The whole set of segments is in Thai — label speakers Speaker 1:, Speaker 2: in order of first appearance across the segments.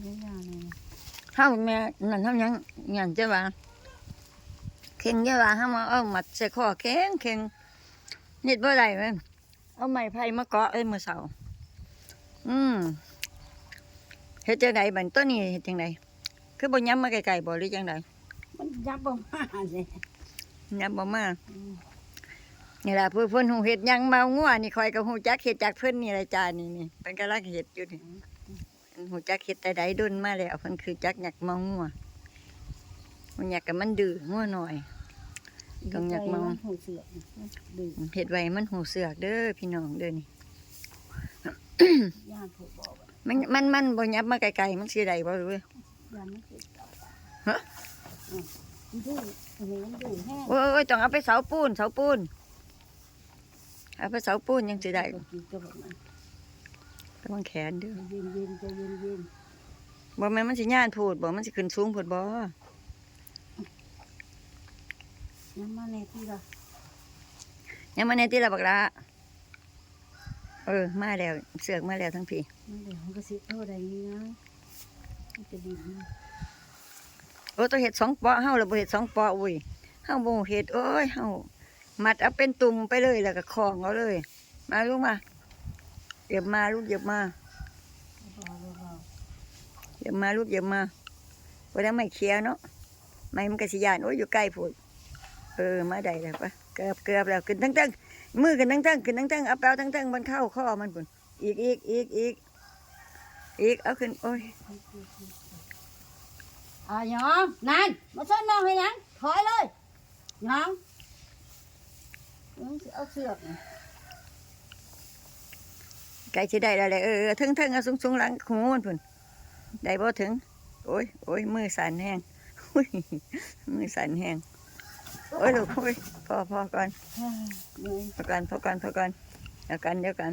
Speaker 1: ไม่ยากเลย
Speaker 2: เฮาแม่นั่นเฮายังหยังจะว่าเข่งจะว่าเฮามาเอามัดใส่คอแข็งแข็งนิดบ่ได้เว้ยเอาไม้ไผ่มาเกาะเอ้ยมื้อเช้าอืมเฮ็ดจังไดบัดตัวนี้เฮ็ดจังไดคือบ่ย้ำมาไกลๆบ่หรือจังได
Speaker 1: มันยับประมาณเลย
Speaker 2: ย้ำบ่มานี่ล่ะเพิ่นเพิ่นฮู้เฮ็ดหยังเมางัวนี่ข่อยก็ฮู้จักเฮ็ดจากเพิ่นนี่ล่ะจ้านี่นี่เพิ่นกำลังเฮ็ดอยู่นี่ เพิ่นฮู้จักเฮ็ดแต่ใดดนมาแล้วเพิ่นคือจักหยักเมางัวมันอยากกับมันดื้องัวหน่อยต้องอยากเมา
Speaker 1: หูเสือกดื่ม
Speaker 2: เฮ็ดไว้มันหูเสือกเด้อพี่น้องเด้อนี่
Speaker 1: ย่านผูกบอกว่า
Speaker 2: มันมันมันบ่ยับมาไกลๆมันสิได้บ่รู้เว้ย
Speaker 1: ย่านมันเกิดกับ
Speaker 2: ฮะ
Speaker 1: อืมมันดื้อโอ้โหมันดื้อแห้ง
Speaker 2: โอ้ยต้องเอาไปเสาปูนเสาปูนเอาไปเสาปูนยังสิได้
Speaker 1: ก็กินกับมัน
Speaker 2: ระวังแขนเด้อ
Speaker 1: เย็นเย็นๆใจเย็นเย็น
Speaker 2: บ่แม่นมันสิย่านพูดบ่มันสิขึ้นสูงพูดบ่
Speaker 1: ๆน้ำมาในที่ละ
Speaker 2: ยังมาในที่ละบักละเออ มาแล้ว เสือกมาแล้วทั้งพี่
Speaker 1: มันเดี๋ยวมันก็สิเท่าใดนี้นะมันจะดีนะ
Speaker 2: โอ้ต้องเฮ็ดสองปอเฮาแล้วบ่เฮ็ดสองปออุ้ยเฮาบ่เฮ็ดโอ้ยเฮามัดเอาเป็นตุ่มไปเลยแล้วก็คล้องเอาเลย มาลูกมา เหยียบมาลูกเหยียบมา
Speaker 1: เบาๆเบา
Speaker 2: เหยียบมาลูกเหยียบมาบ่ได้นไม่เคลียร์เนาะไม่มันก็สิยานโอ้ยอยู่ใกล้พูดเออมาได้แล้วปะเกือบเกือบแล้วขึ้นตั้งๆมือขึ้นตั้งๆขึ้นตั้งๆเอาแปลวตั้งๆมันเข้าข้อมันพุ่นอีกอีกอีกอีกอีกเอาขึ้นโอ้ย
Speaker 1: อะยองนั่นมาช่วยน้องให้ยังถอยเลยยองเออเอาเสือก นี่
Speaker 2: ใกล้สิได้แล้วแหละเออเออถึงถึงเอาสูงๆหลังหูมันพุ่นได้บ่ถึง โอ้ยโอ้ยมือสั่นแห้งมือสั่นแห้งโอ้ยลูกโอ้ยพอพอก่อน
Speaker 1: เฮ้ยเหนื่อย
Speaker 2: พอก่อนพอก่อนพอก่อนเดี๋ยวกันเดี๋ยวกัน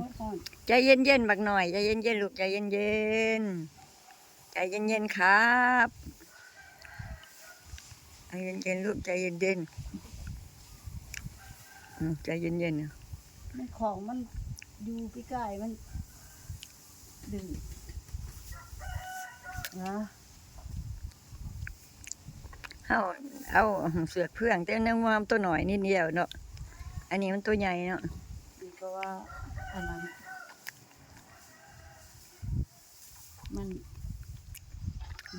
Speaker 2: ใจเย็นเย็นบักหน่อยใจเย็นเย็นลูกใจเย็นเย็นใจเย็นเย็นครับใจเย็นเย็นลูกใจเย็นเย็นใจเย็นเย็นๆนะ
Speaker 1: มันของมันอยู่ใกล้ๆมัน ดึงนะ
Speaker 2: เอาเอาเสือกเพื่องแต่เนื้อวามตัวหน่อยนิดเดียวเนาะอันนี้มันตัวใหญ่เนาะ
Speaker 1: นี่ก็ว่าอันนั้นมัน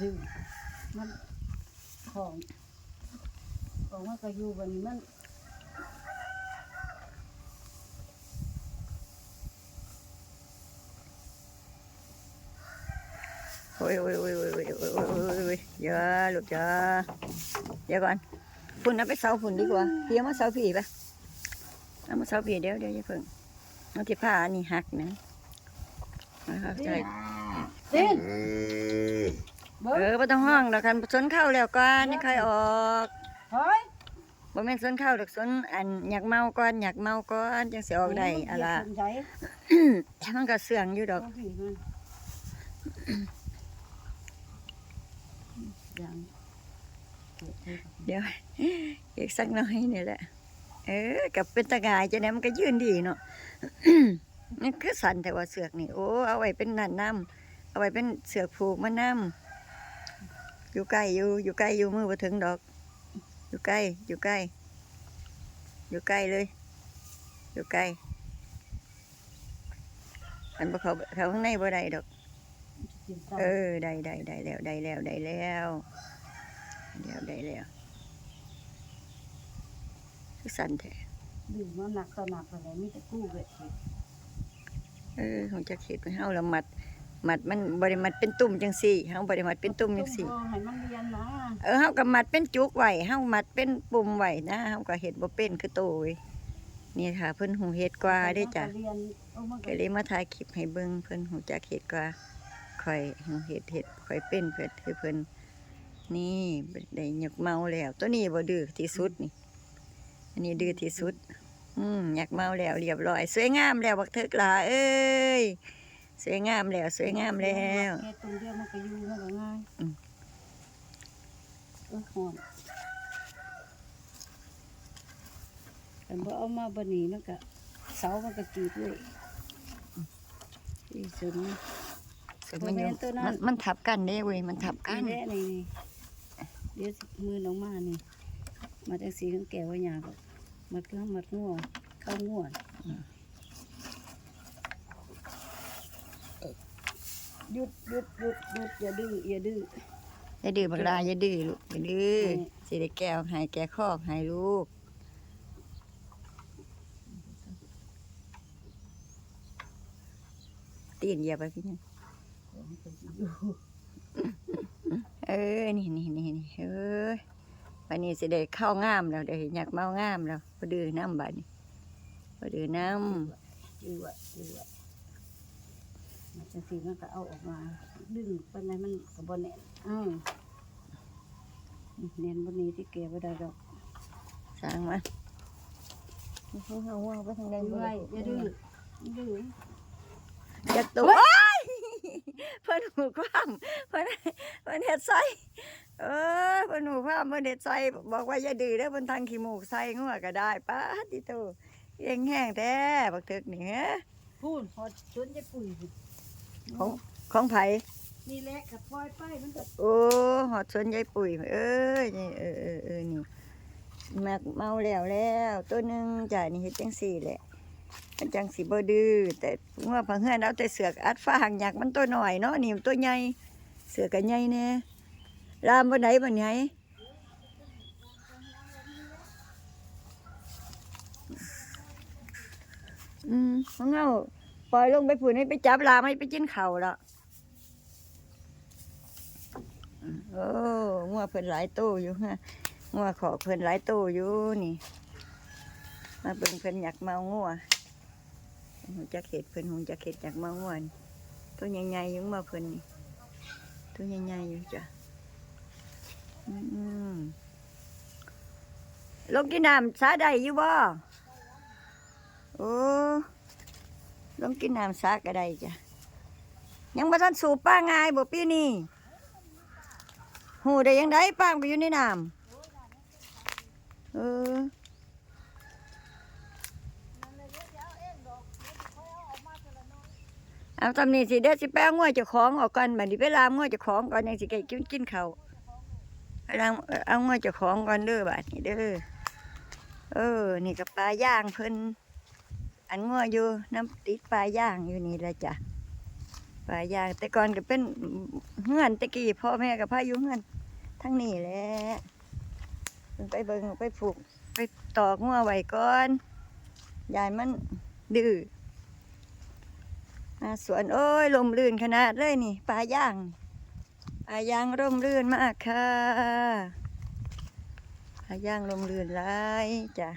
Speaker 1: ดึงมันของของมันก็อยู่บัดนมัน
Speaker 2: โอ้ยโอ้ยโอ้ยโอ้ยโอ้ยโอ้ยโอ้ยเยอะหลุดเยอะเดี๋ยวก่อนฝุ่นเอาไปเสาฝุ่นดีกว่าเพี่เมาเสาผีปะเอามาเสาผีเดี๋ยวเดี๋ยวย่าเพิ่งเอาที่ผ้านี่หักนะนะครับใช่
Speaker 1: เเอ
Speaker 2: อไม่ต้องห้องแล้วคันสนเข้าแล้วก่อนนี่ใครออก
Speaker 1: เฮ้ย
Speaker 2: บ่แม่นสนเข้าดอกสนอันอยากเมาก่อนอยากเมาก่อนจังสิออกได้อะล่ะมันก็เสื่องอยู่ดอก
Speaker 1: ยัง
Speaker 2: เดี๋ยวอีกสักหน้อยนี่แหละ เออกับเป็นตะกายจะไหนมันก็ยืนดีเนาะนี่คือสันแต่ว่าเสือกนี่โอ้เอาไว้เป็นนั่นน้ำเอาไว้เป็นเสือกผูกมันน้ำอยู่ใกล้อยู่อยู่ใกล้อยู่มือมาถึงดอก อยู่ใกล้อยู่ใกล้ อยู่ใกล้เลย อยู่ใกล้อันบ่เขาเขาข้างในบ่ได้ดอก เออได้ได้ได้แล้วได้แล้วได้แล้วได้แล้วได้แล้วคือสั่นแท้
Speaker 1: ดื่มมาหนักต่อหนักอะไรมีแต่กู้เวท
Speaker 2: เออคงจะเข็ดไปเฮาละมัดมัดมันบริมัดเป็นตุ่มจังสี่เฮาบริมัดเป็นตุ่มจังสี่
Speaker 1: ให้มันเรียนนะ
Speaker 2: เออเฮาก็มัดเป็นจุกไว้เฮามัดเป็นปุ่มไว้นะเฮาก็เฮ็ดบ่เป็นคือโตเว้ยนี่ค่ะเพิ่นหูเฮ็ดกว่าเด้จ้ะ
Speaker 1: เรียนเอามัน
Speaker 2: ก็เลยมาถ่ายคลิปให้เบิ่งเพิ่นหูจักเฮ็ดกว่า ข่อยหูเฮ็ดเฮ็ดข่อยเป็นเพิ่นคือเพิ่นนี่ได้หยกเมาแล้ว ตัวนี้บ่ดื้อที่สุดนี่ อันนี้ดื้อที่สุด อืมอยากเมาแล้วเรียบร้อย สวยงามแล้วบักเถิกหลาเอ้ยสวยงามแล้ว สวยงามแล้ว
Speaker 1: แค่ตรงเดียวมันก็อยู่มันก็ง่าย
Speaker 2: อืม
Speaker 1: เออหอนแต่พอเอามาบันนี้มันก็เสามันก็จีบเลยอีสุน
Speaker 2: ส่วนมันอยู่
Speaker 1: บ่แม่นตัวนั้น
Speaker 2: มันมันทับกันเด้เว้ยมันทับกัน
Speaker 1: นี่แหละนี่เดี๋ยวมือน้องมานี่มาจังสีข้างแก่ว่าหยาบมัดเครื่องมัดงัวเข้างัวหยุดหยุดหยุดหยุดอย่าดื้ออย่าดื้อ
Speaker 2: อย่าดื้อบักลาอย่าดื้อลูกอย่าดื้อ
Speaker 1: นี่
Speaker 2: สิได้แก้วให้แก้คอกให้ลูกตีนเหยียบไปพี่นี่ เออนี่นี่นี่นี่เอ้ยวันนี้สิได้เข้างามแล้วได้อยากเมางามแล้วพอดื้อน้ำบัดนี้พอดื้อน้
Speaker 1: จืดไว้จืดไว้มันจังสีมันก็เอาออกมาดึงปันไหนมันกับบนแน่นอ้าวเน้นบนนี้ที่แก่บ่ได้ดอกำ
Speaker 2: สร้างมาเขาเอาว่าไปทางใด
Speaker 1: ดื้อ
Speaker 2: บ่
Speaker 1: ไว้
Speaker 2: ได้
Speaker 1: อย่าดื้อดื้อ
Speaker 2: อยากตัวโอ๊ยเพิ่น หูความเพิ่นเพิ่นเฮ็ดใส่เออเพิ่นหูความเพิ่นเฮ็ดใส่บอกว่าอย่าดื้อเด้อเพิ่นทางขี้มูกใส่งัวก็ได้ป้าดติโตเองแห้งแท้บักเถิกนี่ฮะ
Speaker 1: พูนพอจนจะปุ๋ยพุ่น
Speaker 2: ของของไผ
Speaker 1: นี่แหละกับปล่อยไปมันก็
Speaker 2: โอ้หอดสวนยายปุ๋ยเอ้ยนี่เออเออเออนี่แมักเมาแล้วแล้ว ตัวหนึงจ้ะนี่เฮ็ดจังซี่แหละ มันจังสิบ่ดื้อแต่งัวผังเฮือนเอาแต่เสือกอัดฟ้าหางอยากมันตัวหน้อยเนาะนี่มันตัวใหญ่เสือกก็ใหญ่แน่ลามบ่ไหนบ่ไหนอืมของเฮาปล่อยลงไปฝุ่นให้ไปจับลามให้ไปกินเข้าล้วโอ้งัวเพิ่นหลายตู้อยู่ฮะงัวขอเพิ่นหลายตู้อยู่นี่ มาเบิ่งเพิ่นอยากเมางัว หูจักเห็ดเพิ่นหูจักเห็ดอยากเมางัวนตัวใหญ่ๆอยู่มาเพิ่นนี่ตัวใหญ่ๆอยู่จ้ะลงกินน้ำสาได้อยู่บ่โอ้ลงกินน้ำสาก็ได้จ้ะยังบ่ทันสูบป้าง่ายบ่ปีนี้หูได้ยังไงป้างไปอยู่ในน้ำเออ เอาตำนี้สิเด้อสิแป้งงัวเจ้าของออกก่อนบัดนี้ไปลามงัวเจ้าของก่อนยังสิไก่กินกินเขาวไปลามเอางัวเจ้าของก่อนเด้อบัดนี้เด้อเออ นี่กับปลาย่างเพิ่นอันงัวอยู่น้ำติดปลาย่างอยู่นี่แหละจ้ะปลาย่าง แต่ก่อนก็เป็นเฮือนตะกี้พ่อแม่กับพาอยู่เฮือนทั้งนี้แหละไปเบิงไปผูกไปตอกงัวไว้ก่อนยายมันดื้อ มาสวนโอ้ยลมลื่นขนาดเลยนี่ปลาย่างปลาย่างร่มรื่นมากค่ะปลาย่างลมลื่นลายจ้ะ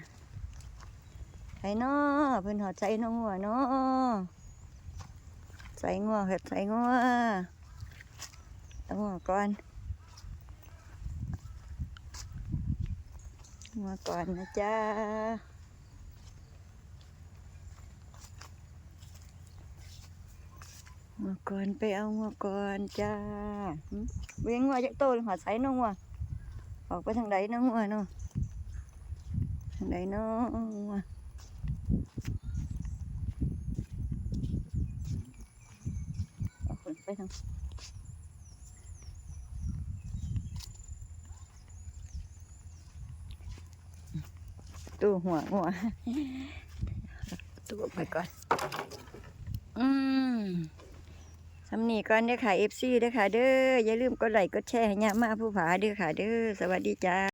Speaker 2: ไห้น้อเพิ่นหอดใจน้องงัวนาะใส่งัวเห็ดใส่งัวเอางัวก่อนมาก่อนนะจ๊ะ มาก่อนไปเอามาก่อนจ้าเวียงงัวจากโตเลยหัวใสน้องงัวออกไปทางใดน้องงัวเนาะทางใดน้องงัวเอาคนไปทางตู้หัวหัวตู้ไปก่อน อืม สำนีก่อนเด้อค่ะเอฟซีเด้อค่ะเด้ออย่าลืมกดไลค์กดแชร์ให้ยามาผู้ผาเด้อค่ะเด้อสวัสดีจ้า